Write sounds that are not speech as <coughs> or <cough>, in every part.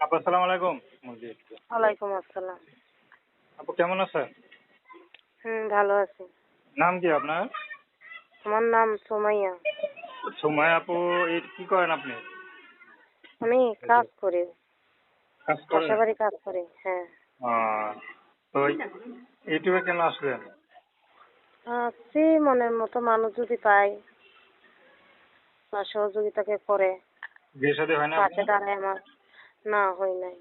আপু আসসালামু আলাইকুম। ওয়ালাইকুম আসসালাম। আপু কেমন আছেন? হুম ভালো আছি। নাম কি আপনার? আমার নাম সোমাইয়া। সুমাই আপু কি করেন আপনি? আমি কাজ করি। কাজ করেন? কাজ করি হ্যাঁ। তো ইউটিউবে কেন আসলেন? মনের মতো মানুষ যদি পাই সহযোগিতাকে করে। বিয়ে শাদী হয় না পাশে দাঁড়ায় আমার। না হয় নাই।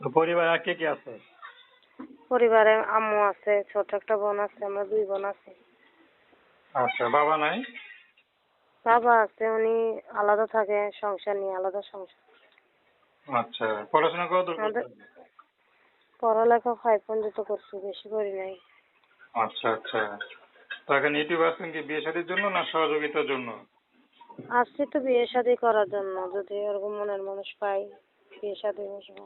পরিবারে আর কে কে আছে? পরিবারে আম্মু আছে ছোট একটা বোন আছে আমরা দুই বোন আছি। আচ্ছা বাবা নাই? বাবা আছে উনি আলাদা থাকে সংসার নিয়ে আলাদা সংসার। আচ্ছা পড়াশোনা কত দূর? পড়ালেখা ফাইভ পর্যন্ত করছি বেশি করি নাই। আচ্ছা আচ্ছা। তো এখন ইউটিউব আসছেন কি বিয়ে শাদীর জন্য না সহযোগিতার জন্য? আসছি তো বিয়ে শাদী করার জন্য যদি ওরকম মনের মানুষ পাই বিয়ে শাদী বসবো।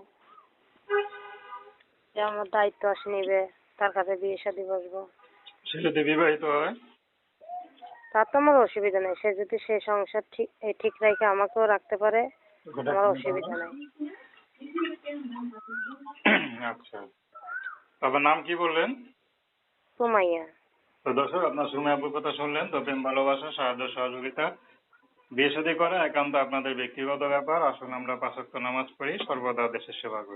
যে আমার দায়িত্ব আসে নিবে তার কাছে বিয়ে শাদী বসবো। সে যদি বিবাহিত হয়? তার তো আমার অসুবিধা নেই সে যদি সেই সংসার ঠিক এই ঠিক রেখে আমাকেও রাখতে পারে আমার অসুবিধা নেই। <coughs> আচ্ছা। তারপর নাম কি বললেন? সুমাইয়া। তো দর্শক আপনার সুমে আপুর কথা শুনলেন তো প্রেম ভালোবাসা সাহায্য সহযোগিতা বিয়ে শাদী করা একান্ত আপনাদের ব্যক্তিগত ব্যাপার। আসুন আমরা পাঁচক্ত নামাজ পড়ি, সর্বদা দেশের সেবা করি।